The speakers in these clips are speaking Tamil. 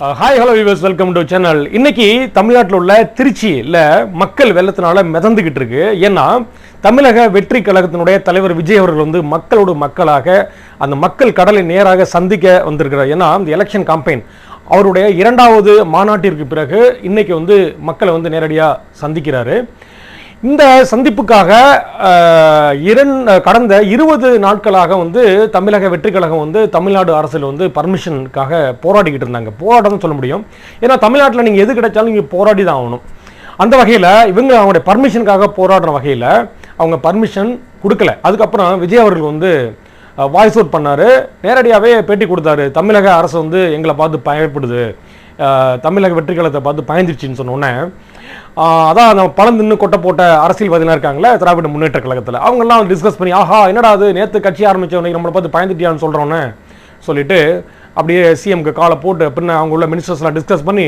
Hi hello viewers welcome to channel இன்னைக்கு தமிழ்நாட்டில் உள்ள திருச்சியில் மக்கள் வெள்ளத்தினால மிதந்துகிட்டு இருக்கு. ஏன்னா தமிழக வெற்றி கழகத்தினுடைய தலைவர் விஜய் அவர்கள் வந்து மக்களோடு மக்களாக அந்த மக்கள் கடலை நேராக சந்திக்க வந்திருக்கிறார். ஏன்னா இந்த எலெக்ஷன் காம்பெயின் அவருடைய இரண்டாவது மாநாட்டிற்கு பிறகு இன்னைக்கு வந்து மக்களை வந்து நேரடியாக சந்திக்கிறாரு. இந்த சந்திப்புக்காக இரண் கடந்த இருபது நாட்களாக வந்து தமிழக வெற்றி கழகம் வந்து தமிழ்நாடு அரசில் வந்து பர்மிஷனுக்காக போராடிக்கிட்டு இருந்தாங்க. போராட்டம் சொல்ல முடியும். ஏன்னா தமிழ்நாட்டில் நீங்கள் எது கிடைச்சாலும் நீங்கள் போராடி தான் ஆகணும். அந்த வகையில் இவங்க அவங்களுடைய பர்மிஷனுக்காக போராடுற வகையில் அவங்க பர்மிஷன் கொடுக்கல. அதுக்கப்புறம் விஜய் அவர்கள் வந்து வாய்ஸ் அவுட் பண்ணார். நேரடியாகவே பேட்டி கொடுத்தாரு. தமிழக அரசு வந்து எங்களை பார்த்து பயப்படுது. தமிழக வெற்றி கழகத்தை பார்த்து பயந்துருச்சுன்னு சொன்னோன்னே அதான் அந்த பழம் தின்னு கொட்டை போட்ட அரசியல்வாதிலாம் இருக்காங்களே திராவிட முன்னேற்ற கழகத்தில். அவங்கெல்லாம் டிஸ்கஸ் பண்ணி ஆஹா என்னடா அது? நேற்று கட்சி ஆரம்பிச்சவனை நம்மளை பார்த்து பயந்துட்டியான்னு சொல்கிறோன்னு சொல்லிட்டு அப்படியே சிஎம்க்கு காலை போட்டு பின்ன அவங்க உள்ள மினிஸ்டர்ஸ்லாம் டிஸ்கஸ் பண்ணி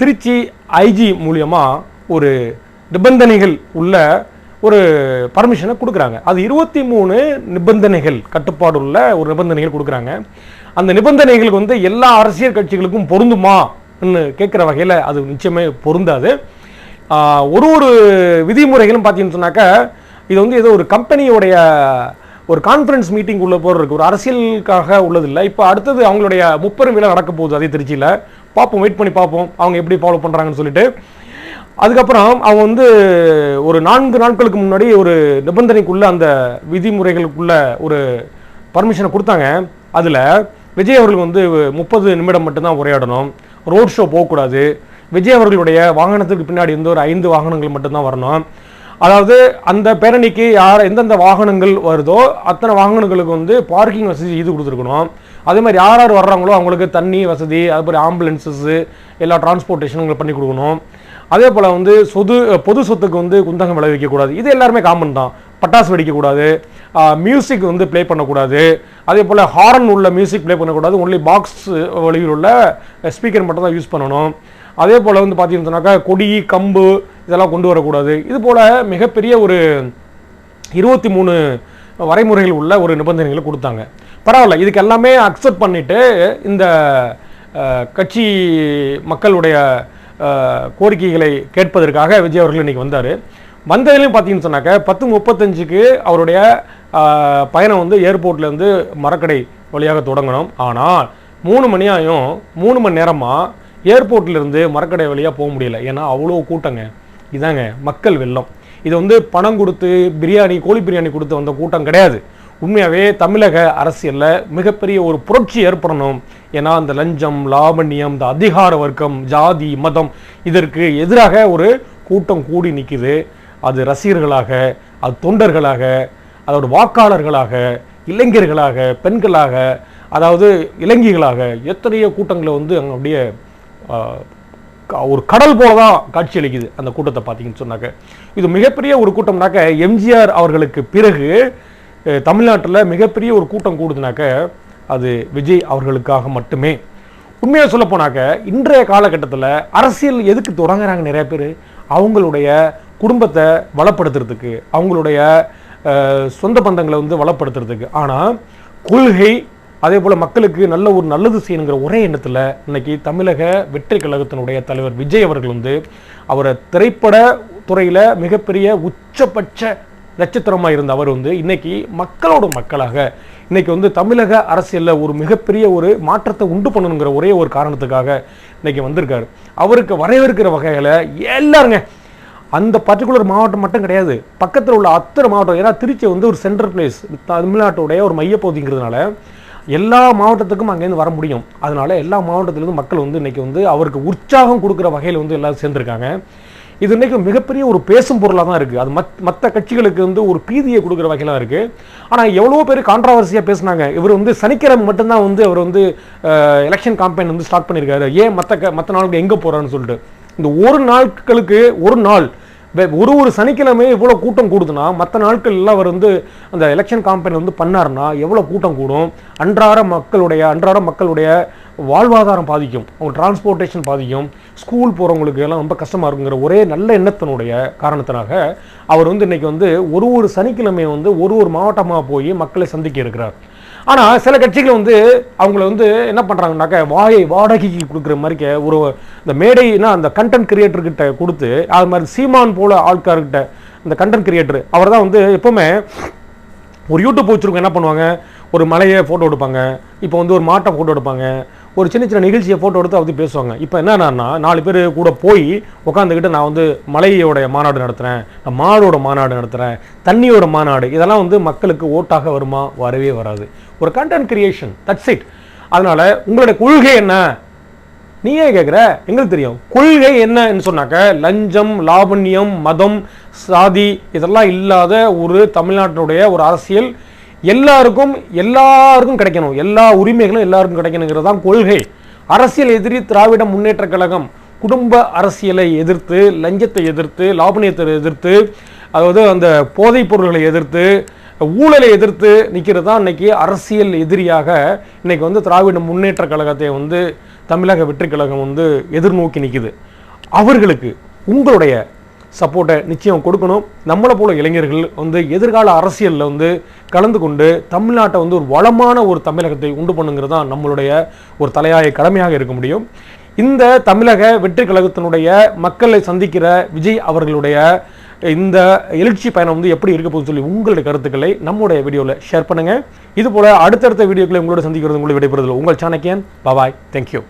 திருச்சி ஐஜி மூலியமாக ஒரு நிபந்தனைகள் உள்ள ஒரு பர்மிஷனை கொடுக்குறாங்க. அது இருபத்தி மூணு நிபந்தனைகள் கட்டுப்பாடு உள்ள ஒரு நிபந்தனைகள் கொடுக்குறாங்க. அந்த நிபந்தனைகளுக்கு வந்து எல்லா அரசியல் கட்சிகளுக்கும் பொருந்துமா? கேட்குற வகையில் அது நிச்சயமே பொருந்தாது. ஒரு ஒரு விதிமுறைகளும் பார்த்தீங்கன்னு சொன்னாக்கா இது வந்து ஏதோ ஒரு கம்பெனியோடைய ஒரு கான்ஃபரன்ஸ் மீட்டிங் உள்ள போகிற இருக்குது ஒரு அரசியலுக்காக உள்ளதில்லை. இப்போ அடுத்தது அவங்களுடைய முப்பெரும் விழா நடக்க போகுது அதே திருச்சியில். பார்ப்போம் வெயிட் பண்ணி பார்ப்போம். அவங்க எப்படி ஃபாலோ பண்ணுறாங்கன்னு சொல்லிட்டு. அதுக்கப்புறம் அவங்க வந்து ஒரு நான்கு நாட்களுக்கு முன்னாடி ஒரு நிபந்தனைக்குள்ளே அந்த விதிமுறைகளுக்குள்ள ஒரு பர்மிஷனை கொடுத்தாங்க. அதில் விஜய் அவர்கள் வந்து முப்பது நிமிடம் மட்டும்தான் உரையாடணும். ரோட் ஷோ போகக்கூடாது. விஜய் அவர்களுடைய வாகனத்துக்கு பின்னாடி வந்து ஒரு ஐந்து வாகனங்கள் மட்டும்தான் வரணும். அதாவது அந்த பேரணிக்கு யார் எந்தெந்த வாகனங்கள் வருதோ அத்தனை வாகனங்களுக்கு வந்து பார்க்கிங் வசதி இது கொடுத்துருக்கணும். அதே மாதிரி யார் யார் வர்றாங்களோ அவங்களுக்கு தண்ணி வசதி அதுபோல் மாதிரி எல்லா டிரான்ஸ்போர்ட்டேஷனும் பண்ணி கொடுக்கணும். அதே போல் வந்து சொது பொது சொத்துக்கு வந்து குந்தகம் விளைவிக்கக்கூடாது இது எல்லாருமே காமன் தான். பட்டாசு வெடிக்கக்கூடாது மியூசிக் வந்து ப்ளே பண்ணக்கூடாது. அதே போல் ஹாரன் உள்ள மியூசிக் ப்ளே பண்ணக்கூடாது. ஒன்லி பாக்ஸ் வழியில் உள்ள ஸ்பீக்கர் மட்டும் தான் யூஸ் பண்ணணும். அதே போல் வந்து பார்த்தீங்கன்னு சொன்னாக்கா கொடி கம்பு இதெல்லாம் கொண்டு வரக்கூடாது. இது போல் மிகப்பெரிய ஒரு இருபத்தி மூணு வரைமுறைகள் உள்ள ஒரு நிபந்தனைகளை கொடுத்தாங்க. பரவாயில்ல இதுக்கு எல்லாமே அக்செப்ட் பண்ணிவிட்டு இந்த கட்சி மக்களுடைய கோரிக்கைகளை கேட்பதற்காக விஜய் அவர்கள் இன்னைக்கு வந்தார். வந்ததுலேயும் பார்த்தீங்கன்னு சொன்னாக்க பத்து முப்பத்தஞ்சுக்கு அவருடைய பயணம் வந்து ஏர்போர்ட்லேருந்து மரக்கடை வழியாக தொடங்கணும். ஆனால் மூணு மணியாயும் மூணு மணி நேரமாக ஏர்போர்ட்லேருந்து மரக்கடை வழியாக போக முடியல. ஏன்னா அவ்வளோ கூட்டங்க. இதாங்க மக்கள் வெள்ளம். இது வந்து பணம் கொடுத்து பிரியாணி கோழி பிரியாணி கொடுத்து வந்த கூட்டம் கிடையாது. உண்மையாகவே தமிழக அரசியலில் மிகப்பெரிய ஒரு புரட்சி ஏற்படணும். ஏன்னா அந்த லஞ்சம் லாவண்யம் இந்த அதிகார வர்க்கம் ஜாதி மதம் இதற்கு எதிராக ஒரு கூட்டம் கூடி நிற்குது அது ரசிகர்களாக அது தொண்டர்களாக அதோட வாக்காளர்களாக இளைஞர்களாக பெண்களாக அதாவது இளைஞர்களாக எத்தனையோ கூட்டங்களை வந்து அங்கே அப்படியே க- ஒரு கடல் போல தான் காட்சியளிக்குது அந்த கூட்டத்தை பார்த்தீங்கன்னு சொன்னாக்க. இது மிகப்பெரிய ஒரு கூட்டம்னாக்க எம்ஜிஆர் அவர்களுக்கு பிறகு தமிழ்நாட்டில் மிகப்பெரிய ஒரு கூட்டம் கூடுதுனாக்க அது விஜய் அவர்களுக்காக மட்டுமே. உண்மையாக சொல்ல போனாக்க இன்றைய காலகட்டத்தில் அரசியல் எதுக்கு தொடங்குறாங்க நிறைய பேர்? அவங்களுடைய குடும்பத்தை வளப்படுத்துறதுக்கு அவங்களுடைய சொந்த பந்தங்களை வந்து வளப்படுத்துறதுக்கு. ஆனால் கொள்கை அதே போல் மக்களுக்கு நல்ல ஒரு நல்லது செய்யணுங்கிற ஒரே எண்ணத்தில் இன்னைக்கு தமிழக வெற்றி கழகத்தினுடைய தலைவர் விஜய் அவர்கள் வந்து அவரை திரைப்பட துறையில் மிகப்பெரிய உச்சபட்ச நட்சத்திரமாக இருந்த அவர் வந்து இன்னைக்கு மக்களோட மக்களாக இன்னைக்கு வந்து தமிழக அரசியலில் ஒரு மிகப்பெரிய ஒரு மாற்றத்தை உண்டு பண்ணணுங்கிற ஒரே ஒரு காரணத்துக்காக இன்னைக்கு வந்திருக்காரு. அவருக்கு வரவேற்கிற வகையில் எல்லாருங்க அந்த பர்டிகுலர் மாவட்டம் மட்டும் கிடையாது பக்கத்தில் உள்ள அத்தனை மாவட்டம் ஏன்னா திருச்சி வந்து ஒரு சென்ட்ரல் பிளேஸ் தமிழ்நாட்டுடைய ஒரு மையப்பகுதிங்கிறதுனால எல்லா மாவட்டத்துக்கும் அங்கேருந்து வர முடியும். அதனால எல்லா மாவட்டத்திலிருந்து மக்கள் வந்து இன்னைக்கு வந்து அவருக்கு உற்சாகம் கொடுக்குற வகையில் வந்து எல்லாரும் சேர்ந்துருக்காங்க. இது இன்னைக்கு மிகப்பெரிய ஒரு பேசும் பொருளாக தான் இருக்குது அது மத் மற்ற கட்சிகளுக்கு வந்து ஒரு பீதியை கொடுக்குற வகையிலாம் இருக்குது ஆனால் எவ்வளோ பேர் கான்ட்ரவர்சியாக பேசுனாங்க. இவர் வந்து சனிக்கிழமை மட்டும்தான் வந்து அவர் வந்து எலெக்ஷன் காம்பெயின் வந்து ஸ்டார்ட் பண்ணியிருக்காரு ஏன் மற்ற க மற்ற நாளுக்கு எங்கே போகிறான்னு சொல்லிட்டு. இந்த ஒரு நாட்களுக்கு ஒரு நாள் ஒரு ஒரு சனிக்கிழமை இவ்வளோ கூட்டம் கூடுதுன்னா மற்ற நாட்கள் அவர் வந்து அந்த எலெக்ஷன் காம்பெயின் வந்து பண்ணார்னா எவ்வளோ கூட்டம் கூடும்? அன்றாட மக்களுடைய அன்றாட மக்களுடைய வாழ்வாதாரம் பாதிக்கும். அவங்க டிரான்ஸ்போர்ட்டேஷன் பாதிக்கும். ஸ்கூல் போகிறவங்களுக்கு எல்லாம் ரொம்ப கஷ்டமாக இருக்குங்கிற ஒரே நல்ல எண்ணத்தினுடைய காரணத்தினாக அவர் வந்து இன்றைக்கி வந்து ஒரு ஒரு சனிக்கிழமையை வந்து ஒரு ஒரு மாவட்டமாக போய் மக்களை சந்திக்க இருக்கிறார். ஆனால் சில கட்சிகள் வந்து அவங்கள வந்து என்ன பண்ணுறாங்கனாக்கா வாயை வாடகைக்கு கொடுக்குற மாதிரி ஒரு இந்த மேடைனா அந்த கண்டென்ட் கிரியேட்டர்கிட்ட கொடுத்து அது மாதிரி சீமான் போல ஆட்கார்கிட்ட இந்த கண்டென்ட் கிரியேட்டர் அவர் தான் வந்து எப்போவுமே ஒரு யூடியூப் வச்சுருக்கோம் என்ன பண்ணுவாங்க? ஒரு மலையை ஃபோட்டோ எடுப்பாங்க. இப்போ வந்து ஒரு மாட்டை ஃபோட்டோ எடுப்பாங்க. ஒரு சின்ன சின்ன நிகழ்ச்சியை ஃபோட்டோ எடுத்து அதை பேசுவாங்க. இப்போ என்னன்னா நாலு பேர் கூட போய் உட்காந்துக்கிட்டு நான் வந்து மலையோட மாநாடு நடத்துகிறேன் மாடோட மாநாடு நடத்துகிறேன் தண்ணியோட மாநாடு இதெல்லாம் வந்து மக்களுக்கு ஓட்டாக வருமா வரவே வராது. ஒரு கண்டென்ட் கிரியேஷன் தட்ஸ் இட் அதனால் உங்களுடைய கொள்கை என்ன? நீ ஏன் கேட்குற எங்களுக்கு தெரியும். கொள்கை என்னன்னு சொன்னாக்க லஞ்சம் லாவண்யம் மதம் சாதி இதெல்லாம் இல்லாத ஒரு தமிழ்நாட்டினுடைய ஒரு அரசியல் எல்லாருக்கும் எல்லாருக்கும் கிடைக்கணும். எல்லா உரிமைகளும் எல்லாருக்கும் கிடைக்கணுங்கிறது தான் கொள்கை. அரசியல் எதிரி திராவிட முன்னேற்ற கழகம் குடும்ப அரசியலை எதிர்த்து லஞ்சத்தை எதிர்த்து லாபனியத்தை எதிர்த்து அதாவது அந்த போதைப் பொருள்களை எதிர்த்து ஊழலை எதிர்த்து நிற்கிறது தான் இன்றைக்கி அரசியல் எதிரியாக இன்னைக்கு வந்து திராவிட முன்னேற்ற கழகத்தை வந்து தமிழக வெற்றி கழகம் வந்து எதிர்நோக்கி நிற்குது அவர்களுக்கு உங்களுடைய சப்போர்ட்டை நிச்சயம் கொடுக்கணும். நம்மளை போல இளைஞர்கள் வந்து எதிர்கால அரசியலில் வந்து கலந்து கொண்டு தமிழ்நாட்டை வந்து ஒரு வளமான ஒரு தமிழகத்தை உண்டு பண்ணுங்கிறது தான் நம்மளுடைய ஒரு தலையாய கடமையாக இருக்க முடியும். இந்த தமிழக வெற்றி கழகத்தினுடைய மக்களை சந்திக்கிற விஜய் அவர்களுடைய இந்த எழுச்சி பயணம் வந்து எப்படி இருக்க போகுதுன்னு சொல்லி உங்களுடைய கருத்துக்களை நம்முடைய வீடியோவில் ஷேர் பண்ணுங்கள் இதுபோல் அடுத்தடுத்த வீடியோக்களை உங்களோட சந்திக்கிறது உங்களை விடைபெறுதல் உங்கள் சாணக்கியன். Bye bye thank you